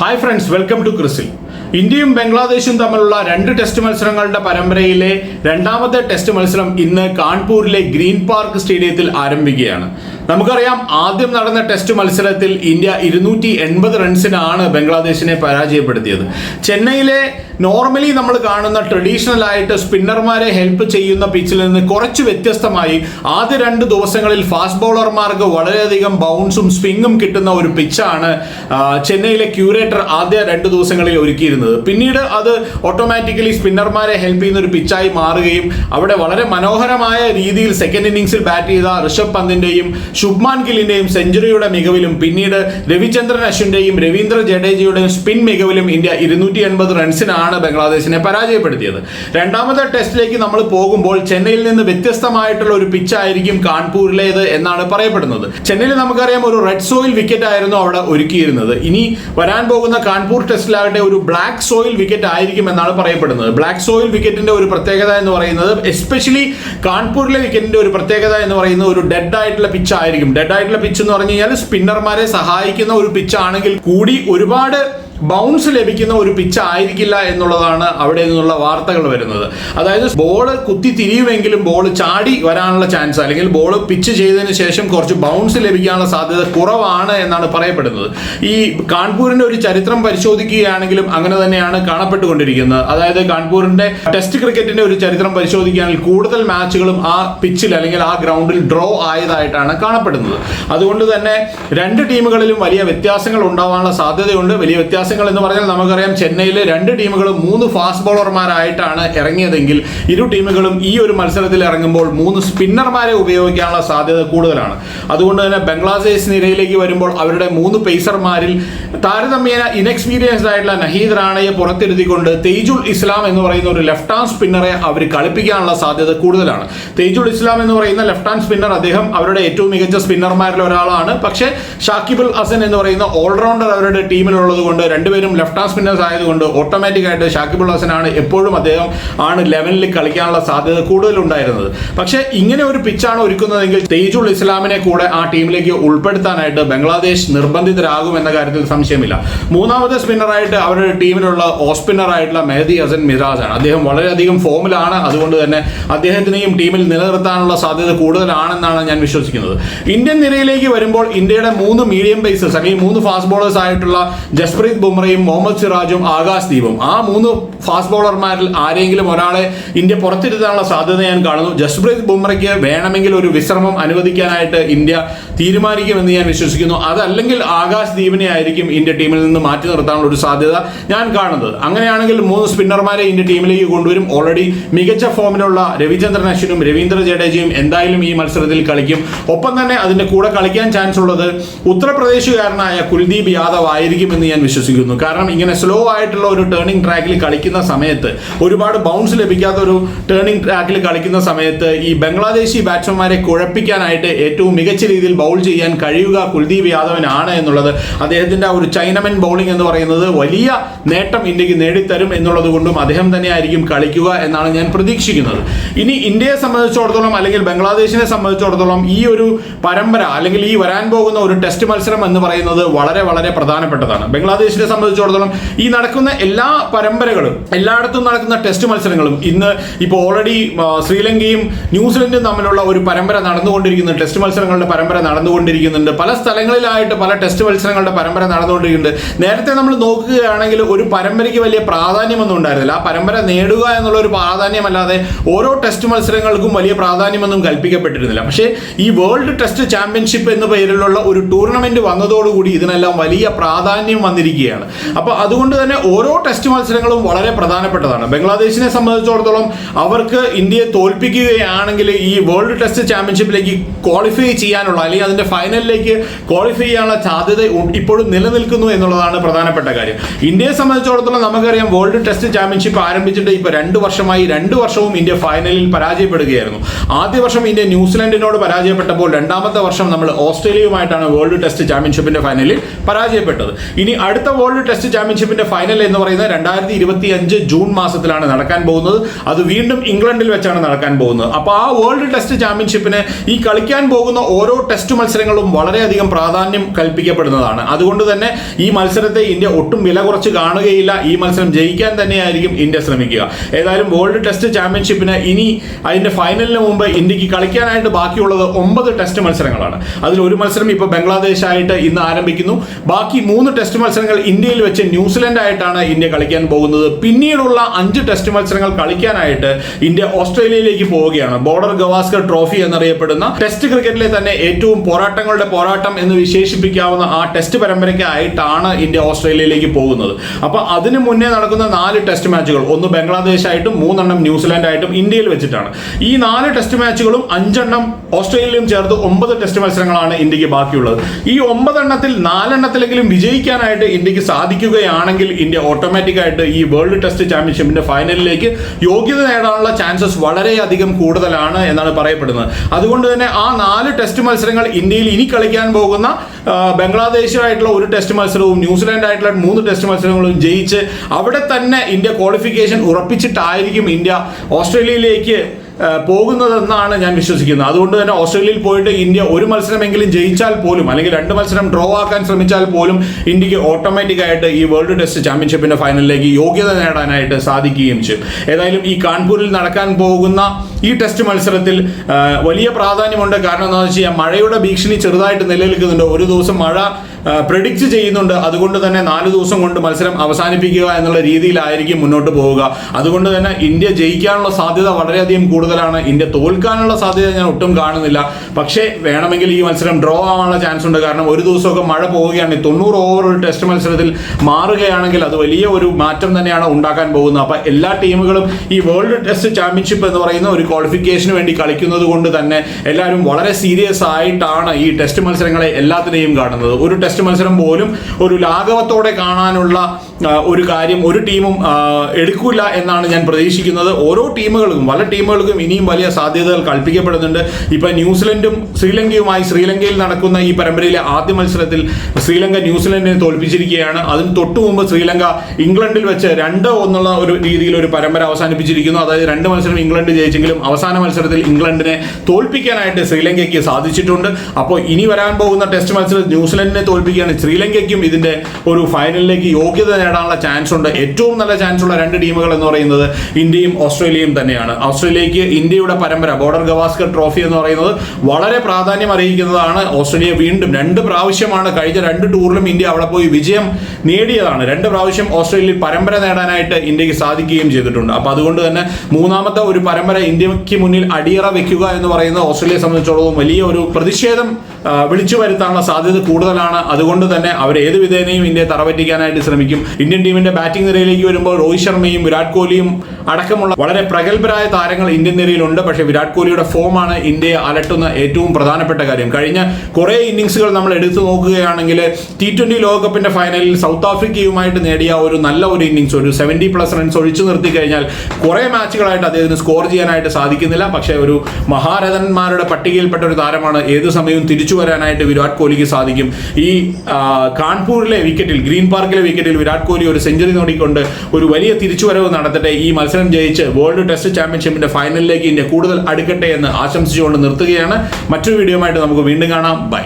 Hi friends welcome to ക്രിസിൽ ഇന്ത്യയും ബംഗ്ലാദേശും തമ്മിലുള്ള രണ്ട് ടെസ്റ്റ് മത്സരങ്ങളുടെ പരമ്പരയിലെ രണ്ടാമത്തെ ടെസ്റ്റ് മത്സരം ഇന്ന് കാൺപൂരിലെ ഗ്രീൻ പാർക്ക് സ്റ്റേഡിയത്തിൽ ആരംഭിക്കുകയാണ്. നമുക്കറിയാം ആദ്യം നടന്ന ടെസ്റ്റ് മത്സരത്തിൽ ഇന്ത്യ ഇരുന്നൂറ്റി എൺപത് റൺസിനാണ് ബംഗ്ലാദേശിനെ പരാജയപ്പെടുത്തിയത്. ചെന്നൈയിലെ നോർമലി നമ്മൾ കാണുന്ന ട്രഡീഷണൽ ആയിട്ട് സ്പിന്നർമാരെ ഹെൽപ്പ് ചെയ്യുന്ന പിച്ചിൽ നിന്ന് കുറച്ച് വ്യത്യസ്തമായി ആദ്യ രണ്ട് ദിവസങ്ങളിൽ ഫാസ്റ്റ് ബൗളർമാർക്ക് വളരെയധികം ബൗൺസും സ്വിങ്ങും കിട്ടുന്ന ഒരു പിച്ചാണ് ചെന്നൈയിലെ ക്യൂറേറ്റർ ആദ്യ രണ്ട് ദിവസങ്ങളിൽ ഒരുക്കിയിരുന്നത്. പിന്നീട് അത് ഓട്ടോമാറ്റിക്കലി സ്പിന്നർമാരെ ഹെൽപ്പ് ചെയ്യുന്ന ഒരു പിച്ചായി മാറുകയും അവിടെ വളരെ മനോഹരമായ രീതിയിൽ സെക്കൻഡ് ഇന്നിംഗ്സിൽ ബാറ്റ് ചെയ്ത ഋഷഭ് പന്തിന്റെയും ശുഭ്മാൻ ഗില്ലിന്റെയും സെഞ്ചുറിയുടെ മികവിലും പിന്നീട് രവിചന്ദ്രൻ അശ്വിന്റെയും രവീന്ദ്ര ജഡേജയുടെയും സ്പിൻ മികവിലും ഇന്ത്യ ഇരുന്നൂറ്റി എൺപത് റൺസിനാണ് ബംഗ്ലാദേശിനെ പരാജയപ്പെടുത്തിയത്. രണ്ടാമത്തെ ടെസ്റ്റിലേക്ക് നമ്മൾ പോകുമ്പോൾ ചെന്നൈയിൽ നിന്ന് വ്യത്യസ്തമായിട്ടുള്ള ഒരു പിച്ചായിരിക്കും കാൺപൂരിലേത് എന്നാണ് പറയപ്പെടുന്നത്. ചെന്നൈയിൽ നമുക്കറിയാം ഒരു റെഡ് സോയിൽ വിക്കറ്റ് ആയിരുന്നു അവിടെ ഒരുക്കിയിരുന്നത്. ഇനി വരാൻ പോകുന്ന കാൺപൂർ ടെസ്റ്റിലാകട്ടെ ഒരു ബ്ലാക്ക് സോയിൽ വിക്കറ്റ് ആയിരിക്കും എന്നാണ് പറയപ്പെടുന്നത്. ബ്ലാക്ക് സോയിൽ വിക്കറ്റിന്റെ ഒരു പ്രത്യേകത എന്ന് പറയുന്നത് എസ്പെഷ്യലി കാൺപൂരിലെ വിക്കറ്റിന്റെ ഒരു പ്രത്യേകത എന്ന് പറയുന്നത് ഒരു ഡെഡ് ആയിട്ടുള്ള പിച്ച് ആയിരിക്കും. ഡെഡ് ആയിട്ടുള്ള പിച്ച് എന്ന് പറഞ്ഞു കഴിഞ്ഞാൽ സ്പിന്നർമാരെ സഹായിക്കുന്ന ഒരു പിച്ച് ആണെങ്കിൽ കൂടി ഒരുപാട് ബൗൺസ് ലഭിക്കുന്ന ഒരു പിച്ച് ആയിരിക്കില്ല എന്നുള്ളതാണ് അവിടെ നിന്നുള്ള വാർത്തകൾ വരുന്നത്. അതായത് ബോൾ കുത്തി തിരിയുമെങ്കിലും ബോൾ ചാടി വരാനുള്ള ചാൻസ് അല്ലെങ്കിൽ ബോൾ പിച്ച് ചെയ്തതിന് ശേഷം കുറച്ച് ബൗൺസ് ലഭിക്കാനുള്ള സാധ്യത കുറവാണ് എന്നാണ് പറയപ്പെടുന്നത്. ഈ കാൺപൂരിന്റെ ഒരു ചരിത്രം പരിശോധിക്കുകയാണെങ്കിലും അങ്ങനെ തന്നെയാണ് കാണപ്പെട്ടുകൊണ്ടിരിക്കുന്നത്. അതായത് കാൺപൂരിന്റെ ടെസ്റ്റ് ക്രിക്കറ്റിന്റെ ഒരു ചരിത്രം പരിശോധിക്കുകയാണെങ്കിൽ കൂടുതൽ മാച്ചുകളും ആ പിച്ചിൽ അല്ലെങ്കിൽ ആ ഗ്രൗണ്ടിൽ ഡ്രോ ആയതായിട്ടാണ് കാണപ്പെടുന്നത്. അതുകൊണ്ട് തന്നെ രണ്ട് ടീമുകളിലും വലിയ വ്യത്യാസങ്ങൾ ഉണ്ടാവാനുള്ള സാധ്യതയുണ്ട്. വലിയ വ്യത്യാസങ്ങൾ എന്ന് പറഞ്ഞാൽ നമുക്കറിയാം ചെന്നൈയിലെ രണ്ട് ടീമുകളും മൂന്ന് ഫാസ്റ്റ് ബോളർമാരായിട്ടാണ് ഇറങ്ങിയതെങ്കിൽ ഇരു ടീമുകളും ഈ ഒരു മത്സരത്തിൽ ഇറങ്ങുമ്പോൾ മൂന്ന് സ്പിന്നർമാരെ ഉപയോഗിക്കാനുള്ള സാധ്യത കൂടുതലാണ്. അതുകൊണ്ട് തന്നെ ബംഗ്ലാദേശ് നിരയിലേക്ക് വരുമ്പോൾ അവരുടെ മൂന്ന് പേസർമാരിൽ താരതമ്യേന ഇൻഎക്സ്പീരിയൻസ്ഡ് ആയിട്ടുള്ള നഹീദ് റാണയെ പുറത്തിരുത്തിക്കൊണ്ട് തേജുൽ ഇസ്ലാം എന്ന് പറയുന്ന ഒരു ലെഫ്റ്റ് ഹാൻഡ് സ്പിന്നറെ അവർ കളിപ്പിക്കാനുള്ള സാധ്യത കൂടുതലാണ്. തേജുൽ ഇസ്ലാം എന്ന് പറയുന്ന ലെഫ്റ്റ് ഹാൻഡ് സ്പിന്നർ അദ്ദേഹം അവരുടെ ഏറ്റവും മികച്ച സ്പിന്നർമാരിൽ ഒരാളാണ്. പക്ഷേ ഷാക്കിബുൽ ഹസൻ എന്ന് പറയുന്ന ഓൾറൗണ്ടർ അവരുടെ ടീമിലുള്ളത് കൊണ്ട് രണ്ടുപേരും ലെഫ്റ്റ് ഹാൻഡ് സ്പിന്നേഴ്സ് ആയതുകൊണ്ട് ഓട്ടോമാറ്റിക്കായിട്ട് ആയിട്ട് ഹസനാണ് എപ്പോഴും അദ്ദേഹം ആണ് ലെവനിൽ കളിക്കാനുള്ള സാധ്യത കൂടുതലുണ്ടായിരുന്നത്. പക്ഷേ ഇങ്ങനെ ഒരു പിച്ചാണ് ഒരുക്കുന്നതെങ്കിൽ തേജുൾ ഇസ്ലാമിനെ കൂടെ ആ ടീമിലേക്ക് ഉൾപ്പെടുത്താനായിട്ട് ബംഗ്ലാദേശ് നിർബന്ധിതരാകും എന്ന കാര്യത്തിൽ സംശയമില്ല. മൂന്നാമത്തെ സ്പിന്നറായിട്ട് അവരുടെ ടീമിലുള്ള ഓഫ് സ്പിന്നർ ആയിട്ടുള്ള മെഹദി ഹസൻ മിറാജ് ആണ്. അദ്ദേഹം വളരെയധികം ഫോമിലാണ് അതുകൊണ്ട് തന്നെ അദ്ദേഹത്തിനെയും ടീമിൽ നിലനിർത്താനുള്ള സാധ്യത കൂടുതലാണെന്നാണ് ഞാൻ വിശ്വസിക്കുന്നത്. ഇന്ത്യൻ നിരയിലേക്ക് വരുമ്പോൾ ഇന്ത്യയുടെ മൂന്ന് മീഡിയം ബേസേഴ്സ് അല്ലെങ്കിൽ മൂന്ന് ഫാസ്റ്റ് ബോളേഴ്സ് ആയിട്ടുള്ള ജസ്പ്രീത് ബുംറയും മുഹമ്മദ് സിറാജും ആകാശ് ദീപും ആ മൂന്ന് ഫാസ്റ്റ് ബോളർമാരിൽ ആരെങ്കിലും ഒരാളെ ഇന്ത്യ പുറത്തിരുത്താനുള്ള സാധ്യത ഞാൻ കാണുന്നു. ജസ്പ്രീത് ബുംറയ്ക്ക് വേണമെങ്കിൽ ഒരു വിശ്രമം അനുവദിക്കാനായിട്ട് ഇന്ത്യ തീരുമാനിക്കുമെന്ന് ഞാൻ വിശ്വസിക്കുന്നു. അതല്ലെങ്കിൽ ആകാശ് ദീപിനെ ആയിരിക്കും ഇന്ത്യ ടീമിൽ നിന്ന് മാറ്റി നിർത്താനുള്ള ഒരു സാധ്യത ഞാൻ കാണുന്നത്. അങ്ങനെയാണെങ്കിൽ മൂന്ന് സ്പിന്നർമാരെ ഇന്ത്യ ടീമിലേക്ക് കൊണ്ടുവരും. ഓൾറെഡി മികച്ച ഫോമിലുള്ള രവിചന്ദ്രൻ അശ്വിനും രവീന്ദ്ര ജഡേജയും എന്തായാലും ഈ മത്സരത്തിൽ കളിക്കും. ഒപ്പം തന്നെ അതിന്റെ കൂടെ കളിക്കാൻ ചാൻസ് ഉള്ളത് ഉത്തർപ്രദേശുകാരനായ കുൽദീപ് യാദവ് ആയിരിക്കും എന്ന് ഞാൻ വിശ്വസിക്കുന്നു. കാരണം ഇങ്ങനെ സ്ലോ ആയിട്ടുള്ള ഒരു ടേണിംഗ് ട്രാക്കിൽ കളിക്കുന്ന സമയത്ത് ഒരുപാട് ബൗൺസ് ലഭിക്കാത്ത ഒരു ടേണിംഗ് ട്രാക്കിൽ കളിക്കുന്ന സമയത്ത് ഈ ബംഗ്ലാദേശി ബാറ്റ്സ്മാൻമാരെ കുഴപ്പിക്കാനായിട്ട് ഏറ്റവും മികച്ച രീതിയിൽ ബൗൾ ചെയ്യാൻ കഴിയുക കുൽദീപ് യാദവിനാണ് എന്നുള്ളത് അദ്ദേഹത്തിന്റെ ആ ഒരു ചൈനമൻ ബൗളിംഗ് എന്ന് പറയുന്നത് വലിയ നേട്ടം ഇന്ത്യയ്ക്ക് നേടിത്തരും എന്നുള്ളത് കൊണ്ടും അദ്ദേഹം തന്നെയായിരിക്കും കളിക്കുക എന്നാണ് ഞാൻ പ്രതീക്ഷിക്കുന്നത്. ഇനി ഇന്ത്യയെ സംബന്ധിച്ചിടത്തോളം അല്ലെങ്കിൽ ബംഗ്ലാദേശിനെ സംബന്ധിച്ചിടത്തോളം ഈ ഒരു പരമ്പര അല്ലെങ്കിൽ ഈ വരാൻ പോകുന്ന ഒരു ടെസ്റ്റ് മത്സരം എന്ന് പറയുന്നത് വളരെ വളരെ പ്രധാനപ്പെട്ടതാണ്. ബംഗ്ലാദേശിനെ സംബന്ധിച്ചിടത്തോളം ഈ നടക്കുന്ന എല്ലാ പരമ്പരകളും എല്ലായിടത്തും നടക്കുന്ന ടെസ്റ്റ് മത്സരങ്ങളും ഇന്ന് ഇപ്പോൾ ഓൾറെഡി ശ്രീലങ്കയും ന്യൂസിലൻഡും തമ്മിലുള്ള ഒരു പരമ്പര നടന്നുകൊണ്ടിരിക്കുന്നുണ്ട് ടെസ്റ്റ് മത്സരങ്ങളുടെ പരമ്പര നടന്നുകൊണ്ടിരിക്കുന്നുണ്ട്. പല സ്ഥലങ്ങളിലായിട്ട് പല ടെസ്റ്റ് മത്സരങ്ങളുടെ പരമ്പര നടന്നുകൊണ്ടിരിക്കുന്നുണ്ട്. നേരത്തെ നമ്മൾ നോക്കുകയാണെങ്കിൽ ഒരു പരമ്പരയ്ക്ക് വലിയ പ്രാധാന്യമൊന്നും ഉണ്ടായിരുന്നില്ല. ആ പരമ്പര നേടുക എന്നുള്ള ഒരു പ്രാധാന്യമല്ലാതെ ഓരോ ടെസ്റ്റ് മത്സരങ്ങൾക്കും വലിയ പ്രാധാന്യമൊന്നും കൽപ്പിക്കപ്പെട്ടിരുന്നില്ല. പക്ഷേ ഈ വേൾഡ് ടെസ്റ്റ് ചാമ്പ്യൻഷിപ്പ് എന്ന പേരിലുള്ള ഒരു ടൂർണമെന്റ് വന്നതോടുകൂടി ഇതിനെല്ലാം വലിയ പ്രാധാന്യം വന്നിരിക്കുകയാണ്. അപ്പോൾ അതുകൊണ്ട് തന്നെ ഓരോ ടെസ്റ്റ് മത്സരങ്ങളും വളരെ പ്രധാനപ്പെട്ടതാണ്. ബംഗ്ലാദേശിനെ സംബന്ധിച്ചിടത്തോളം അവർക്ക് ഇന്ത്യയെ തോൽപ്പിക്കുകയാണെങ്കിൽ ഈ വേൾഡ് ടെസ്റ്റ് ചാമ്പ്യൻഷിപ്പിലേക്ക് ക്വാളിഫൈ ചെയ്യാനുള്ള അല്ലെങ്കിൽ അതിന്റെ ഫൈനലിലേക്ക് ക്വാളിഫൈ ചെയ്യാനുള്ള സാധ്യത ഇപ്പോഴും നിലനിൽക്കുന്നു എന്നുള്ളതാണ് പ്രധാനപ്പെട്ട കാര്യം. ഇന്ത്യയെ സംബന്ധിച്ചിടത്തോളം നമുക്കറിയാം വേൾഡ് ടെസ്റ്റ് ചാമ്പ്യൻഷിപ്പ് ആരംഭിച്ചിട്ട് ഇപ്പോൾ രണ്ട് വർഷമായി രണ്ട് വർഷവും ഇന്ത്യ ഫൈനലിൽ പരാജയപ്പെടുകയായിരുന്നു. ആദ്യ വർഷം ഇന്ത്യ ന്യൂസിലൻഡിനോട് പരാജയപ്പെട്ടപ്പോൾ രണ്ടാമത്തെ വർഷം നമ്മൾ ഓസ്ട്രേലിയയുമായിട്ടാണ് വേൾഡ് ടെസ്റ്റ് ചാമ്പ്യൻഷിപ്പിന്റെ ഫൈനലിൽ പരാജയപ്പെട്ടത്. ഇനി അടുത്ത വേൾഡ് ടെസ്റ്റ് ചാമ്പ്യൻഷിപ്പിന്റെ ഫൈനൽ എന്ന് പറയുന്നത് രണ്ടായിരത്തി ഇരുപത്തി അഞ്ച് ജൂൺ മാസത്തിലാണ് നടക്കാൻ പോകുന്നത്. അത് വീണ്ടും ഇംഗ്ലണ്ടിൽ വെച്ചാണ് നടക്കാൻ പോകുന്നത്. അപ്പോൾ ആ വേൾഡ് ടെസ്റ്റ് ചാമ്പ്യൻഷിപ്പിന് ഈ കളിക്കാൻ പോകുന്ന ഓരോ ടെസ്റ്റ് മത്സരങ്ങളും വളരെയധികം പ്രാധാന്യം കൽപ്പിക്കപ്പെടുന്നതാണ്. അതുകൊണ്ട് തന്നെ ഈ മത്സരത്തെ ഇന്ത്യ ഒട്ടും വില കുറച്ച് കാണുകയില്ല. ഈ മത്സരം ജയിക്കാൻ തന്നെയായിരിക്കും ഇന്ത്യ ശ്രമിക്കുക. ഏതായാലും വേൾഡ് ടെസ്റ്റ് ചാമ്പ്യൻഷിപ്പിന് ഇനി അതിന്റെ ഫൈനലിന് മുമ്പ് ഇന്ത്യയ്ക്ക് കളിക്കാനായിട്ട് ബാക്കിയുള്ളത് ഒമ്പത് ടെസ്റ്റ് മത്സരങ്ങളാണ്. അതിൽ ഒരു മത്സരം ഇപ്പോൾ ബംഗ്ലാദേശായിട്ട് ഇന്ന് ആരംഭിക്കുന്നു. ബാക്കി മൂന്ന് ടെസ്റ്റ് മത്സരങ്ങൾ ഇന്ത്യയിൽ വെച്ച് ന്യൂസിലൻഡ് ആയിട്ടാണ് ഇന്ത്യ കളിക്കാൻ പോകുന്നത്. പിന്നീടുള്ള അഞ്ച് ടെസ്റ്റ് മത്സരങ്ങൾ കളിക്കാനായിട്ട് ഇന്ത്യ ഓസ്ട്രേലിയയിലേക്ക് പോവുകയാണ്. ബോർഡർ ഗവാസ്കർ ട്രോഫി എന്നറിയപ്പെടുന്ന ടെസ്റ്റ് ക്രിക്കറ്റിലെ തന്നെ ഏറ്റവും പോരാട്ടങ്ങളുടെ പോരാട്ടം എന്ന് വിശേഷിപ്പിക്കാവുന്ന ആ ടെസ്റ്റ് പരമ്പരയ്ക്കായിട്ടാണ് ഇന്ത്യ ഓസ്ട്രേലിയയിലേക്ക് പോകുന്നത്. അപ്പൊ അതിനു മുന്നേ നടക്കുന്ന നാല് ടെസ്റ്റ് മാച്ചുകൾ ഒന്ന് ബംഗ്ലാദേശായിട്ടും മൂന്നെണ്ണം ന്യൂസിലാൻഡ് ആയിട്ടും ഇന്ത്യയിൽ വെച്ചിട്ടാണ്. ഈ നാല് ടെസ്റ്റ് മാച്ചുകളും അഞ്ചെണ്ണം ഓസ്ട്രേലിയയിലും ചേർത്ത് ഒമ്പത് ടെസ്റ്റ് മത്സരങ്ങളാണ് ഇന്ത്യയ്ക്ക് ബാക്കിയുള്ളത്. ഈ ഒമ്പതെണ്ണത്തിൽ നാലെണ്ണത്തിലെങ്കിലും വിജയിക്കാനായിട്ട് ഇന്ത്യയ്ക്ക് സാധിക്കുകയാണെങ്കിൽ ഇന്ത്യ ഓട്ടോമാറ്റിക്കായിട്ട് ഈ വേൾഡ് ടെസ്റ്റ് ചാമ്പ്യൻഷിപ്പിന്റെ ഫൈനലിലേക്ക് യോഗ്യത നേടാനുള്ള ചാൻസസ് വളരെയധികം കൂടുതലാണ് എന്നാണ് പറയപ്പെടുന്നത്. അതുകൊണ്ട് തന്നെ ആ നാല് ടെസ്റ്റ് മത്സരങ്ങൾ ഇന്ത്യയിൽ ഇനി കളിക്കാൻ പോകുന്ന ബംഗ്ലാദേശുമായിട്ടുള്ള ഒരു ടെസ്റ്റ് മത്സരവും ന്യൂസിലാൻഡ് ആയിട്ടുള്ള മൂന്ന് ടെസ്റ്റ് മത്സരങ്ങളും ജയിച്ച് അവിടെ തന്നെ ഇന്ത്യ ക്വാളിഫിക്കേഷൻ ഉറപ്പിച്ചിട്ടായിരിക്കും ഇന്ത്യ ഓസ്ട്രേലിയയിലേക്ക് പോകുന്നതെന്നാണ് ഞാൻ വിശ്വസിക്കുന്നത്. അതുകൊണ്ട് തന്നെ ഓസ്ട്രേലിയയിൽ പോയിട്ട് ഇന്ത്യ ഒരു മത്സരമെങ്കിലും ജയിച്ചാൽ പോലും അല്ലെങ്കിൽ രണ്ട് മത്സരം ഡ്രോ ആക്കാൻ ശ്രമിച്ചാൽ പോലും ഇന്ത്യയ്ക്ക് ഓട്ടോമാറ്റിക് ആയിട്ട് ഈ വേൾഡ് ടെസ്റ്റ് ചാമ്പ്യൻഷിപ്പിന്റെ ഫൈനലിലേക്ക് യോഗ്യത നേടാനായിട്ട് സാധിക്കുകയും ചെയ്യും. ഏതായാലും ഈ കാൺപൂരിൽ നടക്കാൻ പോകുന്ന ഈ ടെസ്റ്റ് മത്സരത്തിൽ വലിയ പ്രാധാന്യമുണ്ട്. കാരണം എന്താണെന്ന് വെച്ച് കഴിഞ്ഞാൽ മഴയുടെ ഭീഷണി ചെറുതായിട്ട് നിലനിൽക്കുന്നുണ്ട്. ഒരു ദിവസം മഴ പ്രിഡിക്റ്റ് ചെയ്യുന്നുണ്ട്. അതുകൊണ്ട് തന്നെ നാല് ദിവസം കൊണ്ട് മത്സരം അവസാനിപ്പിക്കുക എന്നുള്ള രീതിയിലായിരിക്കും മുന്നോട്ട് പോവുക. അതുകൊണ്ട് തന്നെ ഇന്ത്യ ജയിക്കാനുള്ള സാധ്യത വളരെയധികം കൂടുതലാണ്. ഇന്ത്യ തോൽക്കാനുള്ള സാധ്യത ഞാൻ ഒട്ടും കാണുന്നില്ല. പക്ഷേ വേണമെങ്കിൽ ഈ മത്സരം ഡ്രോ ആവാനുള്ള ചാൻസ് ഉണ്ട്. കാരണം ഒരു ദിവസമൊക്കെ മഴ പോവുകയാണെങ്കിൽ തൊണ്ണൂറ് ഓവർ ഒരു ടെസ്റ്റ് മത്സരത്തിൽ മാറുകയാണെങ്കിൽ അത് വലിയ ഒരു മാറ്റം തന്നെയാണ് ഉണ്ടാക്കാൻ പോകുന്നത്. അപ്പോൾ എല്ലാ ടീമുകളും ഈ വേൾഡ് ടെസ്റ്റ് ചാമ്പ്യൻഷിപ്പ് എന്ന് പറയുന്ന ഒരു ക്വാളിഫിക്കേഷന് വേണ്ടി കളിക്കുന്നത് കൊണ്ട് തന്നെ എല്ലാവരും വളരെ സീരിയസ് ആയിട്ടാണ് ഈ ടെസ്റ്റ് മത്സരങ്ങളെ എല്ലാത്തിനെയും കാണുന്നത്. ഒരു ടെസ്റ്റ് മത്സരം പോലും ഒരു ലാഘവത്തോടെ കാണാനുള്ള ഒരു കാര്യം ഒരു ടീമും എടുക്കില്ല എന്നാണ് ഞാൻ പ്രതീക്ഷിക്കുന്നത്. ഓരോ ടീമുകൾക്കും പല ടീമുകൾക്കും ഇനിയും വലിയ സാധ്യതകൾ കൽപ്പിക്കപ്പെടുന്നുണ്ട്. ഇപ്പം ന്യൂസിലൻഡും ശ്രീലങ്കയുമായി ശ്രീലങ്കയിൽ നടക്കുന്ന ഈ പരമ്പരയിലെ ആദ്യ മത്സരത്തിൽ ശ്രീലങ്ക ന്യൂസിലൻഡിനെ തോൽപ്പിച്ചിരിക്കുകയാണ്. അതിന് തൊട്ടു മുമ്പ് ശ്രീലങ്ക ഇംഗ്ലണ്ടിൽ വെച്ച് രണ്ട് ഒന്നുള്ള ഒരു രീതിയിൽ ഒരു പരമ്പര അവസാനിപ്പിച്ചിരിക്കുന്നു. അതായത് രണ്ട് മത്സരം ഇംഗ്ലണ്ട് ജയിച്ചെങ്കിലും അവസാന മത്സരത്തിൽ ഇംഗ്ലണ്ടിനെ തോൽപ്പിക്കാനായിട്ട് ശ്രീലങ്കയ്ക്ക് സാധിച്ചിട്ടുണ്ട്. അപ്പോൾ ഇനി വരാൻ പോകുന്ന ടെസ്റ്റ് മത്സരത്തിൽ ന്യൂസിലൻഡിനെ തോൽപ്പിക്കുകയാണ്. ശ്രീലങ്കയ്ക്കും ഇതിന്റെ ഒരു ഫൈനലിലേക്ക് യോഗ്യത നേടാനുള്ള ചാൻസ് ഉണ്ട്. ഏറ്റവും നല്ല ചാൻസ് ഉള്ള രണ്ട് ടീമുകൾ എന്ന് പറയുന്നത് ഇന്ത്യയും ഓസ്ട്രേലിയയും തന്നെയാണ്. ഓസ്ട്രേലിയക്ക് ഇന്ത്യയുടെ പരമ്പര ബോർഡർ ഗവാസ്കർ ട്രോഫി എന്ന് പറയുന്നത് വളരെ പ്രാധാന്യം അറിയിക്കുന്നതാണ് ഓസ്ട്രേലിയ വീണ്ടും രണ്ട് പ്രാവശ്യമാണ് കഴിഞ്ഞ രണ്ട് ടൂറിലും ഇന്ത്യ അവിടെ പോയി വിജയം നേടിയതാണ്. രണ്ട് പ്രാവശ്യം ഓസ്ട്രേലിയയിൽ പരമ്പര നേടാനായിട്ട് ഇന്ത്യയ്ക്ക് സാധിക്കുകയും ചെയ്തിട്ടുണ്ട്. അപ്പൊ അതുകൊണ്ട് തന്നെ മൂന്നാമത്തെ ഒരു പരമ്പര ഇന്ത്യയ്ക്ക് മുന്നിൽ അടിയറ വെക്കുക എന്ന് പറയുന്നത് ഓസ്ട്രേലിയയെ സംബന്ധിച്ചിടത്തോളം വലിയ ഒരു പ്രതിഷേധം വിളിച്ചു വരുത്താനുള്ള സാധ്യത കൂടുതലാണ്. അതുകൊണ്ട് തന്നെ അവർ ഏത് വിധേനയും ഇന്ത്യയെ തറപറ്റിക്കാനായിട്ട് ശ്രമിക്കും. ഇന്ത്യൻ ടീമിന്റെ ബാറ്റിംഗ് നിരയിലേക്ക് വരുമ്പോൾ രോഹിത് ശർമ്മയും വിരാട് കോഹ്ലിയും അടക്കമുള്ള വളരെ പ്രഗത്ഭരായ താരങ്ങൾ ഇന്ത്യൻ നിരയിലുണ്ട്. പക്ഷേ വിരാട് കോഹ്ലിയുടെ ഫോമാണ് ഇന്ത്യയെ അലട്ടുന്ന ഏറ്റവും പ്രധാനപ്പെട്ട കാര്യം. കഴിഞ്ഞ കുറേ ഇന്നിങ്സുകൾ നമ്മൾ എടുത്തു നോക്കുകയാണെങ്കിൽ ടി ട്വന്റി ലോകകപ്പിന്റെ ഫൈനലിൽ സൗത്ത് ആഫ്രിക്കയുമായിട്ട് നേടിയ ഒരു നല്ല ഒരു ഇന്നിങ്സ് ഒരു സെവന്റി പ്ലസ് റൺസ് ഒഴിച്ചു നിർത്തി കഴിഞ്ഞാൽ കുറേ മാച്ചുകളായിട്ട് അദ്ദേഹത്തിന് സ്കോർ ചെയ്യാനായിട്ട് സാധിക്കുന്നില്ല. പക്ഷേ ഒരു മഹാരഥന്മാരുടെ പട്ടികയിൽപ്പെട്ട ഒരു താരമാണ്. ഏത് സമയവും തിരിച്ചു വരാനായിട്ട് വിരാട് കോഹ്ലിക്ക് സാധിക്കും. ഈ കാൺപൂരിലെ വിക്കറ്റിൽ ഗ്രീൻ പാർക്കിലെ വിക്കറ്റിൽ വിരാട് കോഹ്ലി ഒരു സെഞ്ചുറി നേടിക്കൊണ്ട് ഒരു വലിയ തിരിച്ചുവരവ് നടത്തട്ടെ. ഈ മത്സരം ജയിച്ച് വേൾഡ് ടെസ്റ്റ് ചാമ്പ്യൻഷിപ്പിന്റെ ഫൈനലിലേക്ക് ഇന്ത്യ കൂടുതൽ അടുക്കട്ടെ എന്ന് ആശംസിച്ചുകൊണ്ട് നിർത്തുകയാണ്. മറ്റൊരു വീഡിയോ നമുക്ക് വീണ്ടും കാണാം. ബൈ